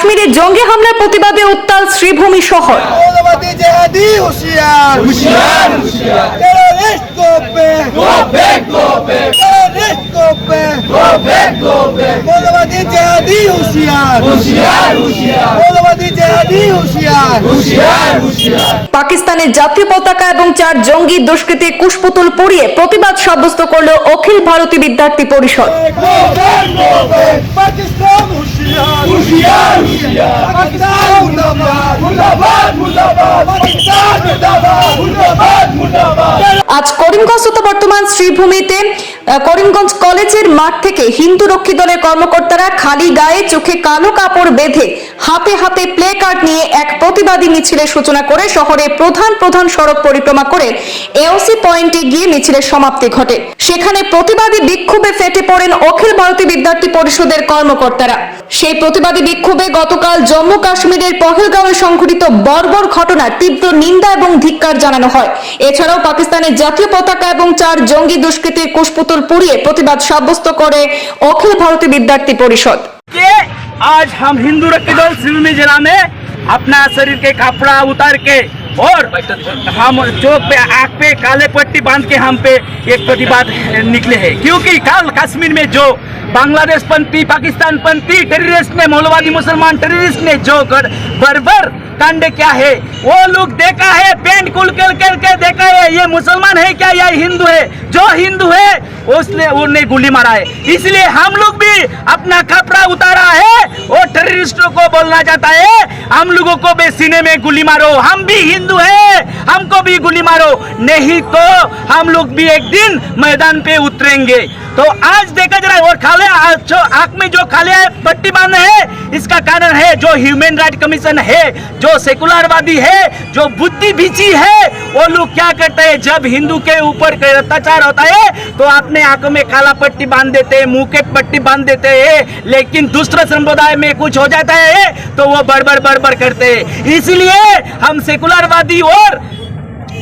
কাশ্মীরে জঙ্গি হামলার প্রতিবাদে উত্তাল শ্রীভূমি শহর। পাকিস্তানের জাতীয় পতাকা এবং চার জঙ্গি দুষ্কৃতী কুশপুতুল পুড়িয়ে প্রতিবাদ সাব্যস্ত করল অখিল ভারতী বিদ্যার্থী পরিষদ। Yeah. আজ করিমগঞ্জ তথা বর্তমান শ্রীভূমিতে করিমগঞ্জ কলেজের মাঠ থেকে হিন্দু রক্ষী দলের কর্মকর্তারা খালি গায়ে চোখে কালো কাপড় বেঁধে হাতে হাতে প্লে কার্ড নিয়ে এক প্রতিবাদী মিছিলের সূচনা করে শহরে প্রধান প্রধান সড়ক পরিক্রমা করে এওসি পয়েন্টে গিয়ে মিছিলের সমাপ্তি ঘটে। সেখানে প্রতিবাদী বিক্ষোভে ফেটে পড়েন অখিল ভারতীয় বিদ্যার্থী পরিষদের কর্মকর্তারা। সেই প্রতিবাদী বিক্ষোভে গতকাল জম্মু কাশ্মীরের পহেলগাঁওয়ে সংঘটিত বর্বর ঘটনার তীব্র নিন্দা এবং ধিক্কার জানানো হয়। এছাড়াও পাকিস্তানের জাতীয় পতাকা এবং চার জঙ্গি দুষ্কৃতীর কুশপুতুল পুড়িয়ে প্রতিবাদ সাব্যস্ত করে অখিল ভারতীয় বিদ্যার্থী পরিষদ कि आज हम हिंदू रखी दल सिवनी जिला में अपना शरीर के कपड़ा उतार के और हम चौक पे आग पे काले पट्टी बांध के हम पे एक प्रतिवाद निकले हैं क्योंकि कल कश्मीर में जो बांग्लादेश पंथी पाकिस्तान पंथी टेररिस्ट ने मौलवादी मुसलमान टेररिस्ट ने जो कर बर्बर कांड क्या है? वो लोग देखा है, पेंट कुल कर करके देखा है, ये मुसलमान है क्या या हिंदू है? जो हिंदू है, उसने उन्हें गोली मारा है। इसलिए हम लोग भी अपना कपड़ा उतारा है और टेररिस्टों को बोलना चाहता है, हम लोगों को भी सीने में गोली मारो। हम भी हिंदू है, हमको भी गोली मारो। नहीं तो हम लोग भी एक दिन मैदान पे उतरेंगे। तो आज देखा जरा और खाले जो आँख में जो खाले पट्टी बांधे है, इसका कारण है जो ह्यूमन राइट कमीशन है, जो सेकुलरवादी है, जो बुद्धि बीची है, वो लोग क्या करते हैं? जब हिंदू के ऊपर अत्याचार होता है तो अपने आँखों में काला पट्टी बाँध देते हैं, मुँह के पट्टी बाँध देते हैं, लेकिन दूसरे समुदाय में कुछ हो जाता है तो वो बड़बड़ बड़बड़ करते हैं। इसलिए हम सेकुलरवादी और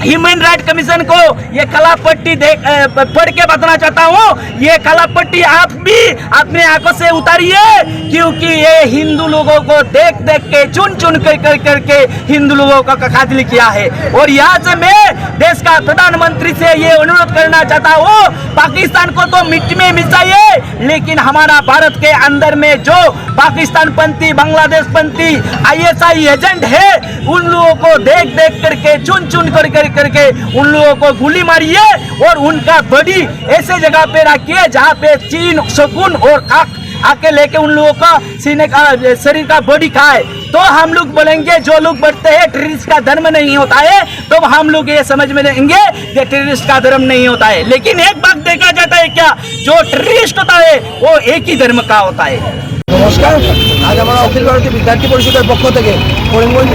ह्यूमन राइट कमीशन को ये कला पट्टी देख पढ़ के बताना चाहता हूँ। ये कला पट्टी आप भी अपने आँखों से उतारिए, क्योंकि ये हिंदू लोगों को देख देख के, चुन चुन कर कर करके हिंदू लोगों का कातिल किया है। और यहाँ से मैं देश का प्रधानमंत्री से ये अनुरोध करना चाहता हूँ, पाकिस्तान को तो मिट्टी में मिसाइए लेकिन हमारा भारत के अंदर में जो पाकिस्तान पंथी, बांग्लादेश पंथी आईएसआई एजेंट है, उन लोगों को देख देख करके चुन चुन कर कर करके उन लोगों को गोली मारिए और उनका बॉडी ऐसे जगह पे रखिए जहाँ पे चीन, शकुन और आख आके लेके उन लोगों का सीने का, शरीर का बॉडी खाए तो हम लोग बोलेंगे, जो लोग बढ़ते हैं टेररिस्ट का धर्म नहीं होता है तो हम लोग ये समझ में लेंगे कि टेररिस्ट का धर्म नहीं होता है। लेकिन एक बात देखा जाता है क्या? जो टेरिस्ट होता है, वो एक ही धर्म का होता है। नमस्कार। আমরা অখিল ভারতীয় বিদ্যার্থী পরিষদের পক্ষ থেকে করিমগঞ্জ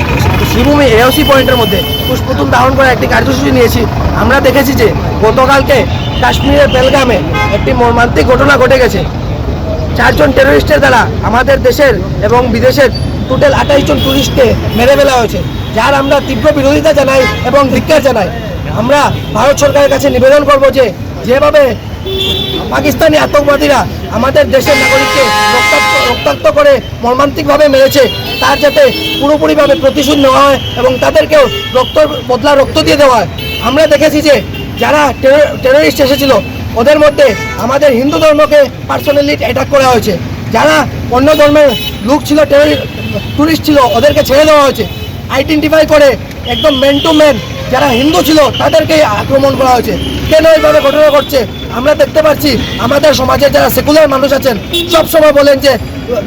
শ্রীভূমি এওসি পয়েন্টের মধ্যে পুষ্পতুল ধারণ করে একটি কার্যসূচি নিয়েছি। আমরা দেখেছি যে গতকালকে কাশ্মীরের বেলগামে একটি মর্মান্তিক ঘটনা ঘটে গেছে। চারজন টেরোরিস্টের দ্বারা আমাদের দেশের এবং বিদেশের টোটাল আঠাইশ জন টুরিস্টকে মেরে ফেলা হয়েছে, যার আমরা তীব্র বিরোধিতা জানাই এবং ধিক্কার জানাই। আমরা ভারত সরকারের কাছে নিবেদন করব যে, যেভাবে পাকিস্তানি আতঙ্কবাদীরা আমাদের দেশের নাগরিককে রক্তাক্ত রক্তাক্ত করে মর্মান্তিকভাবে মেরেছে। তার যাতে পুরোপুরিভাবে প্রতিশোধ নেওয়া হয় এবং তাদেরকেও রক্ত বদলা রক্ত দিয়ে দেওয়া হয়। আমরা দেখেছি যে যারা টেরোরিস্ট এসেছিল, ওদের মধ্যে আমাদের হিন্দু ধর্মকে পার্সোনালি অ্যাটাক করা হয়েছে। যারা অন্য ধর্মের লোক ছিল টুরিস্ট ছিল, ওদেরকে ছেড়ে দেওয়া হয়েছে। আইডেন্টিফাই করে একদম ম্যান টু ম্যান যারা হিন্দু ছিল, তাদেরকে আক্রমণ করা হয়েছে। কেন এইভাবে ঘটনা ঘটছে? আমরা দেখতে পাচ্ছি, আমাদের সমাজে যারা সেকুলার মানুষ আছেন সব সময় বলেন যে,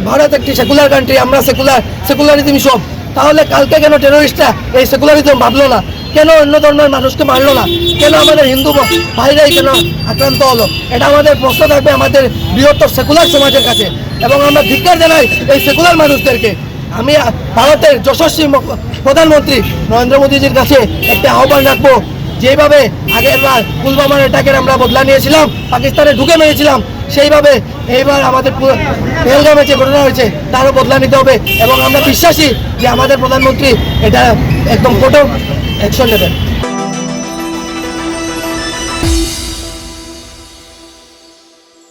ভারত একটি সেকুলার কান্ট্রি আমরা সেকুলার সেকুলারিজম সব। তাহলে কালকে কেন টেরোরিস্টরা এই সেকুলারিজম ভাবলো না? কেন অন্য ধর্মের মানুষকে মারলো না? কেন আমাদের হিন্দু ভাইরাই কেন আক্রান্ত হলো? এটা আমাদের প্রশ্ন থাকবে আমাদের বৃহত্তর সেকুলার সমাজের কাছে। এবং আমরা ধিক্কার জানাই এই সেকুলার মানুষদেরকে। আমি ভারতের যশস্বী প্রধানমন্ত্রী নরেন্দ্র মোদীজির কাছে একটা আহ্বান রাখব। যেভাবে আগেরবার পুলবামার অ্যাটাকের আমরা বদলা নিয়েছিলাম, পাকিস্তানে ঢুকে মেরেছিলাম, সেইভাবে এইবার আমাদের পেহলগামে যে ঘটনা হয়েছে, তারও বদলা নিতে হবে এবং আমরা বিশ্বাসী যে আমাদের প্রধানমন্ত্রী এটা একদম কঠোর অ্যাকশন নেবেন।